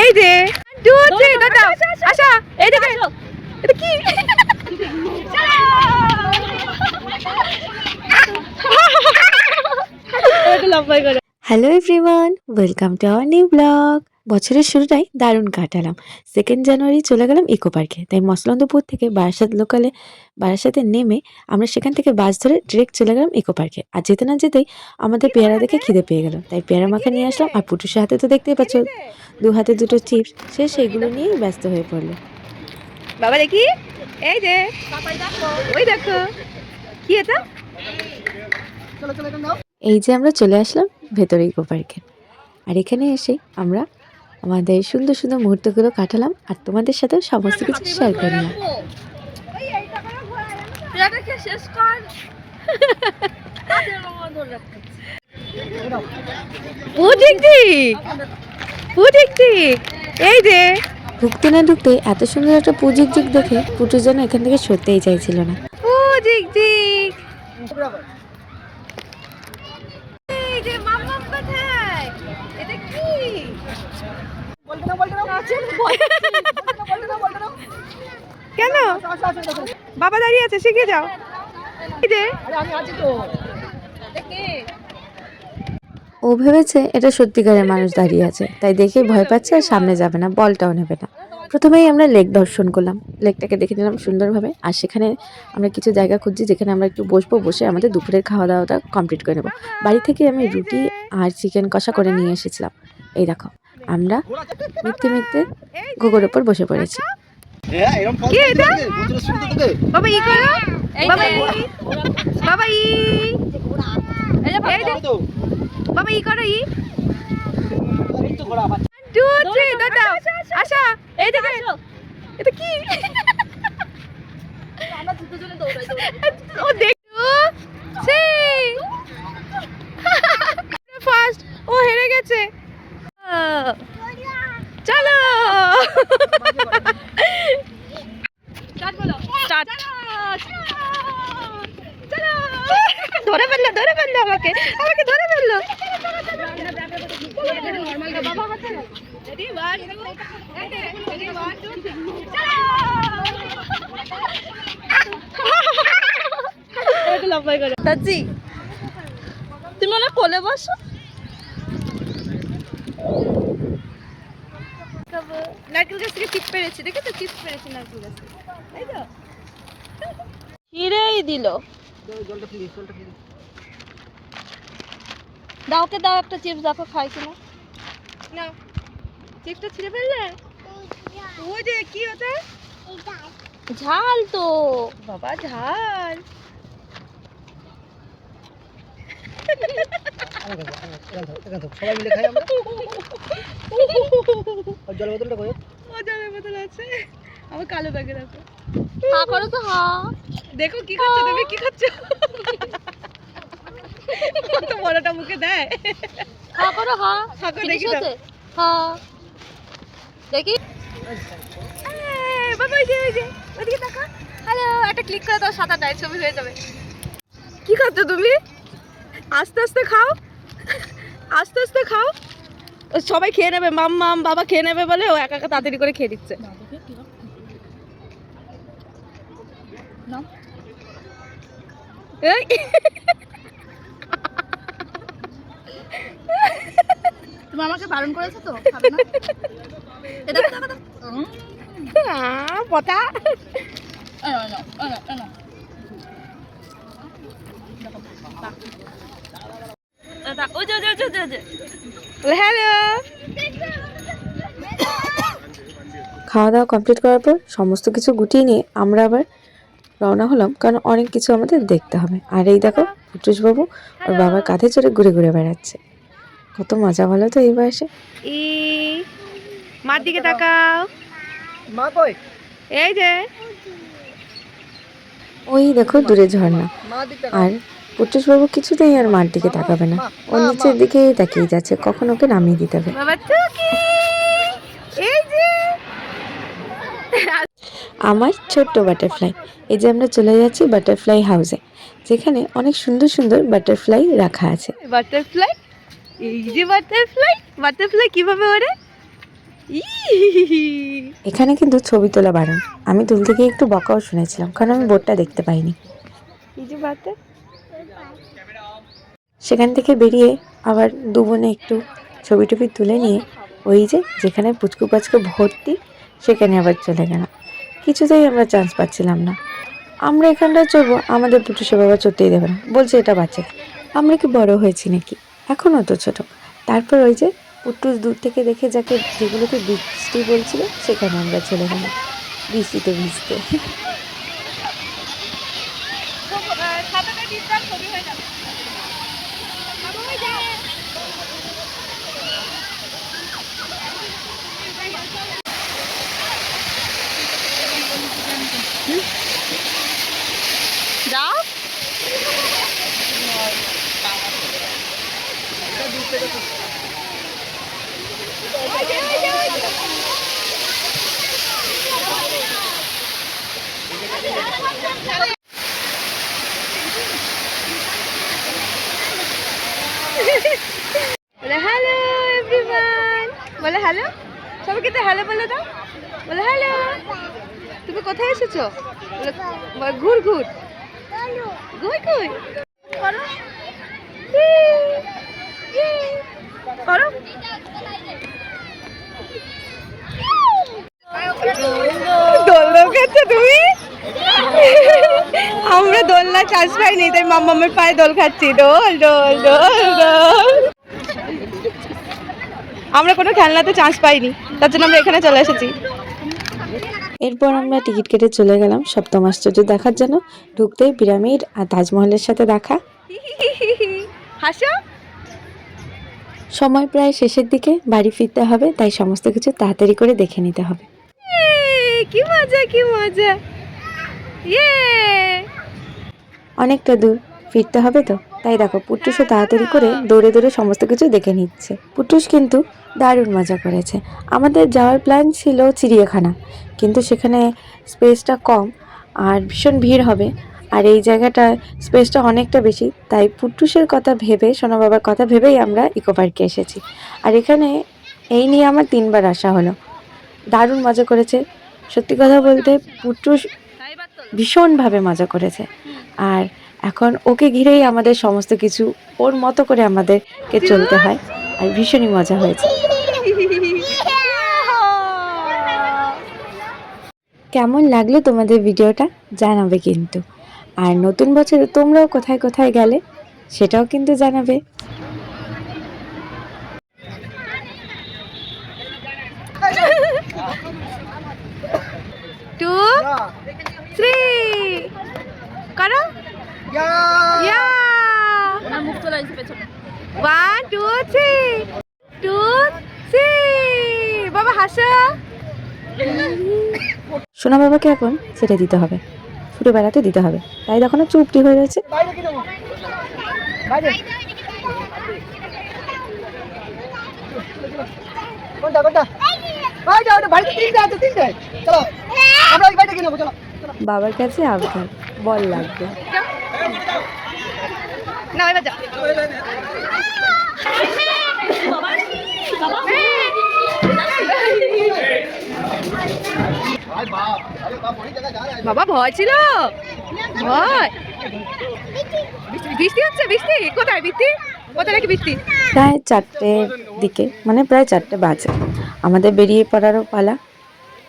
এই যে থ্রি দাদা আশা এই দেখে এটা কি? Hello everyone welcome to our new blog. বছরের শুরুটাই দারুণ কাটালাম। সেকেন্ড জানুয়ারি চলে গেলাম ইকো পার্কে তাই মসলন্দপুর থেকে বারাসাত লোকালে বারাসাতে নেমে আমরা সেখান থেকে বাস ধরে ডিরেক্ট চলে গেলাম ইকো পার্কে আর যেতে না যেতেই আমাদের পেয়ারা দেখে খিদে পেয়ে গেল। তাই পেয়ারা মাখা নিয়ে আসলাম আর পুটুসের হাতে তো দেখতেই পাচ্ছ দু হাতে দুটো চিপস সে সেইগুলো নিয়েই ব্যস্ত হয়ে পড়ল। বাবা দেখি এই যে ওই দেখো কি এটা? এই যে আমরা চলে আসলাম ভেতরে ইকো পার্কে আর এখানে এসে আমরা আমাদের সুন্দর সুন্দর মুহূর্তগুলো কাটালাম আর তোমাদের সাথে সমস্ত কিছু শেয়ার করলাম। এই যে। ঢুকতে না ঢুকতে এত সুন্দর একটা পুজির দিক দেখে পুটু যেন এখান থেকে সরতেই চাইছিল না। ও ঠিক ঠিক এই যে মাম্মাম কোথায় এটা কি কেন? বাবা দাঁড়িয়ে আছে শিখে যাও। ও ভেবেছে এটা সত্যিকারের মানুষ দাঁড়িয়ে আছে, তাই দেখেই ভয় পাচ্ছে আর সামনে যাবে না, বলটাও নেবে না। প্রথমেই আমরা লেক দর্শন করলাম, লেকটাকে দেখে নিলাম সুন্দরভাবে, আর সেখানে আমরা কিছু জায়গা খুঁজছি যেখানে আমরা একটু বসবো, বসে আমাদের দুপুরের খাওয়া দাওয়াটা কমপ্লিট করে নেব। বাড়ি থেকে আমি রুটি আর চিকেন কষা করে নিয়ে এসেছিলাম। এই দেখো। আমরা মিথ্যে মিথ্যে ঘুঘুর ওপর বসে পড়েছি। বাবা ই করো। বাবা ই। বাবা ই। এই যে বাবা। ই করো ই। টু থ্রি দাদা আশা এই দেখে এটা কি? ও দেখো সেই ফার্স্ট ও হেরে গেছে চলো স্টার্ট চলো ধরে ফেলল ধরে ফেলল আমাকে আমাকে ধরে ফেলল তুমি কোলে বসো। নারকেল গাছ থেকে পেরেছি দেখে তো পেরেছি নারকেল গাছ। তাই তো? হিরেই দিল। দাও দাও একটা চিপস দেখো খাই কিনা। না চিপসটা ছিঁড়ে ফেললে? ওই যে কি ওটা? ঝাল তো। বাবা ঝাল। সবাই মিলে খাই আমরা। আর বোতলটা করে ও জলের বোতল আছে। আমার কালো ব্যাগে রাখো। হা করো তো হা। দেখো কি খাচ্ছ তুমি কি খাচ্ছ? কত বড়টা মুখে দেয়। হা করো হা। দেখি হা। দেখি। বাবা ওই যে ওই যে ওদিকে তাকা হ্যালো একটা ক্লিক করে দাও নাই ছবি হয়ে যাবে। কি খাচ্ছ তুমি? আস্তে আস্তে খাও। আস্তে আস্তে খাও। সবাই খেয়ে নেবে। মাম মাম বাবা খেয়ে নেবে বলে ও একা একা তাড়াতাড়ি করে খেয়ে দিচ্ছে তুমি আমাকে বারণ করেছ তো? না? পতা হ্যালো খাওয়া দাওয়া কমপ্লিট করার পর সমস্ত কিছু গুটিয়ে নিয়ে আমরা আবার রওনা হলাম কারণ অনেক কিছু আমাদের দেখতে হবে। আর এই দেখো বাবু ওর বাবার কাঁধে চড়ে ঘুরে ঘুরে বেড়াচ্ছে। কত মজা ভালো তো এই বয়সে। ই মার দিকে তাকাও। মা কই? এই যে। ওই দেখো দূরে ঝর্ণা। আর বাবু কিছুতেই আর মার দিকে তাকাবে না। ও নিচের দিকেই তাকিয়ে যাচ্ছে কখন ওকে নামিয়ে দিতে হবে। এই যে! আমার ছোট্ট বাটারফ্লাই এই যে আমরা চলে যাচ্ছি বাটারফ্লাই হাউসে যেখানে অনেক সুন্দর সুন্দর বাটারফ্লাই রাখা আছে। বাটারফ্লাই? এই যে বাটারফ্লাই? বাটারফ্লাই কীভাবে ওরে এখানে কিন্তু ছবি তোলা বারণ। আমি তুলতে গিয়ে একটু বকাও শুনেছিলাম কারণ আমি বোর্ডটা দেখতে পাইনি। কিছু বাতে সেখান থেকে বেরিয়ে আবার দু বোনে একটু ছবি টবি তুলে নিয়ে ওই যে যেখানে পুচকু পাচকু ভর্তি, সেখানে আবার চলে গেলাম। কিছুতেই আমরা চান্স পাচ্ছিলাম না। আমরা এখানটায় চলবো আমাদের পুটুসে বাবা চড়তেই দেবে না। বলছে, এটা বাচ্চা আমরা কি বড় হয়েছি নাকি? এখনও তো ছোটো। তারপর ওই যে পুটুস দূর থেকে দেখে যাকে যেগুলোকে বৃষ্টি বলছিল, সেখানে আমরা চলে গেলাম। বৃষ্টিতে ভিজতে খাতাটা টিপটাপ ছবি হয়ে যাবে বাবা হয়ে যায় যাও। বলে হ্যালো এভরিওয়ান বলে হ্যালো সবাইকে তো হ্যালো বলে দাও। বলে হ্যালো তুমি কোথায় এসেছ? ঘুর ঘুর। ঘুর ঘুর। করো। ইয়ে, ইয়ে। করো। দোল দোল খাচ্ছ তুমি? আমরা দোলনা চান্স পাইনি তাই মাম্মামের পায়ে দোল খাচ্ছি। দোল দোল দোল দোল। আমরা কোনো খেলনাতে চান্স পাইনি তার জন্য আমরা এখানে চলে এসেছি। এরপর আমরা টিকিট কেটে চলে গেলাম সপ্তম আশ্চর্য দেখার জন্য। ঢুকতেই পিরামিড আর তাজমহলের সাথে দেখা। হাসো। সময় প্রায় শেষের দিকে বাড়ি ফিরতে হবে তাই সমস্ত কিছু তাড়াতাড়ি করে দেখে নিতে হবে। কি মজা কি মজা। ইয়ে অনেকটা দূর ফিরতে হবে তো? তাই দেখো, পুট্টুসও তাড়াতাড়ি করে দৌড়ে দৌড়ে সমস্ত কিছু দেখে নিচ্ছে। পুট্টুস কিন্তু দারুণ মজা করেছে। আমাদের যাওয়ার প্ল্যান ছিল চিড়িয়াখানা, কিন্তু সেখানে স্পেসটা কম আর ভীষণ ভিড় হবে। আর এই জায়গাটা স্পেসটা অনেকটা বেশি, তাই পুট্টুসের কথা ভেবে, সোনা বাবার কথা ভেবেই আমরা ইকো পার্কে এসেছি। আর এখানে এই নিয়ে আমার তিনবার আসা হলো। দারুণ মজা করেছে। সত্যি কথা বলতে পুট্টুস ভীষণভাবে মজা করেছে। আর এখন ওকে ঘিরেই আমাদের সমস্ত কিছু, ওর মতো করে আমাদেরকে চলতে হয়, আর ভীষণই মজা হয়েছে। কেমন লাগল তোমাদের ভিডিওটা? জানাবে কিন্তু। আর নতুন বছরে তোমরাও কোথায় কোথায় গেলে, সেটাও কিন্তু জানাবে টু থ্রি করো ইয়া ওনার মুখ চলে আসবে পেছনে one two three two three বাবা হাসো সোনা বাবাকে এখন ছেড়ে দিতে হবে। ছুটে বেড়াতে দিতে হবে। তাই দেখো না চুপটি হয়ে রয়েছে। বাইরে কি দেবো বাইরে কোনটা? কোনটা বাইরে ওটা বাড়িতে তিনটে আছে তিনটে। চলো আমরা ওই বাইরে কি নেব চলো। বাবার কাছে আবদার বল লাগবে। না বাবা, ভয় ছিল? ভয়? বৃষ্টি- হচ্ছে, বৃষ্টি। কোথায়? বৃষ্টি? কোথায় নাকি বৃষ্টি? প্রায় চারটের দিকে মানে প্রায় চারটে বাজে। আমাদের বেরিয়ে পড়ারও পালা,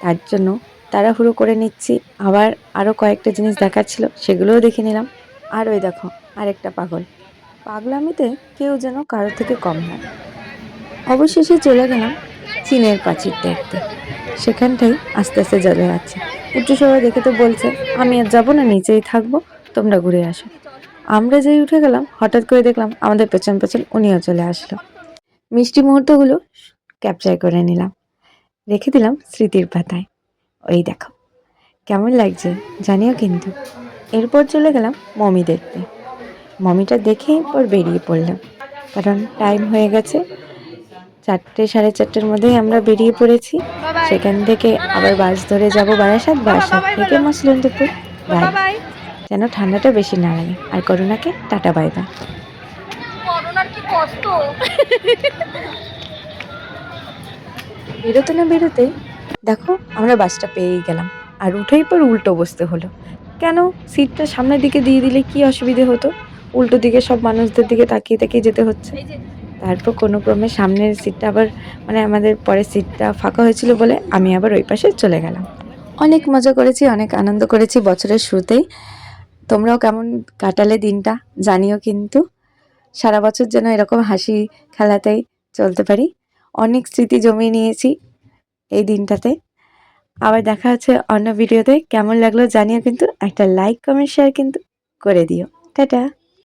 তার জন্য তাড়াহুড়ো করে নিচ্ছি। আবার আরও কয়েকটা জিনিস দেখাচ্ছিল সেগুলোও দেখে নিলাম। আর ওই দেখো, আরেকটা পাগল। পাগলামিতে কেউ যেন কারও থেকে কম নয়। অবশেষে চলে গেলাম চীনের প্রাচীর দেখতে। সেখানটাই আস্তে আস্তে চলে যাচ্ছে উচ্চ সবাই দেখে তো বলছে, আমি আর যাব না নিচেই থাকব, তোমরা ঘুরে আসো। আমরা যেই উঠে গেলাম, হঠাৎ করে দেখলাম আমাদের পেছন পেছন উনিও চলে আসলো। মিষ্টি মুহূর্তগুলো ক্যাপচার করে নিলাম। রেখে দিলাম স্মৃতির পাতায়। ওই দেখো, কেমন লাগছে জানিও কিন্তু। এরপর চলে গেলাম মমি দেখতে। মমিটা দেখেই পর বেরিয়ে পড়লাম। কারণ টাইম হয়ে গেছে চারটে সাড়ে চারটের মধ্যেই আমরা বেরিয়ে পড়েছি। সেখান থেকে আবার বাস ধরে যাব বারাসাত। বারাসাত থেকে মাসলন্দপুর বাই। যেন ঠান্ডাটা বেশি না লাগে। আর করোনাকে টাটা বাই বাই। বেরোতে না বেরোতে দেখো আমরা বাসটা পেয়েই গেলাম। আর উঠেই পর উল্টো বসতে হলো। কেন? সিটটা সামনের দিকে দিয়ে দিলে কি অসুবিধে হতো? উল্টো দিকে সব মানুষদের দিকে তাকিয়ে তাকিয়ে যেতে হচ্ছে। তারপর কোনো ক্রমে সামনের সিটটা আবার মানে আমাদের পরের সিটটা ফাঁকা হয়েছিল বলে আমি আবার ওই পাশে চলে গেলাম। অনেক মজা করেছি, অনেক আনন্দ করেছি বছরের শুরুতেই। তোমরাও কেমন কাটালে দিনটা জানিও কিন্তু। সারা বছর যেন এরকম হাসি খেলাতেই চলতে পারি। অনেক স্মৃতি জমিয়ে নিয়েছি এই দিনটাতে। আবার দেখা হচ্ছে অন্য ভিডিওতে। কেমন লাগল জানিও কিন্তু। একটা লাইক কমেন্ট শেয়ার কিন্তু করে দিও। টাটা!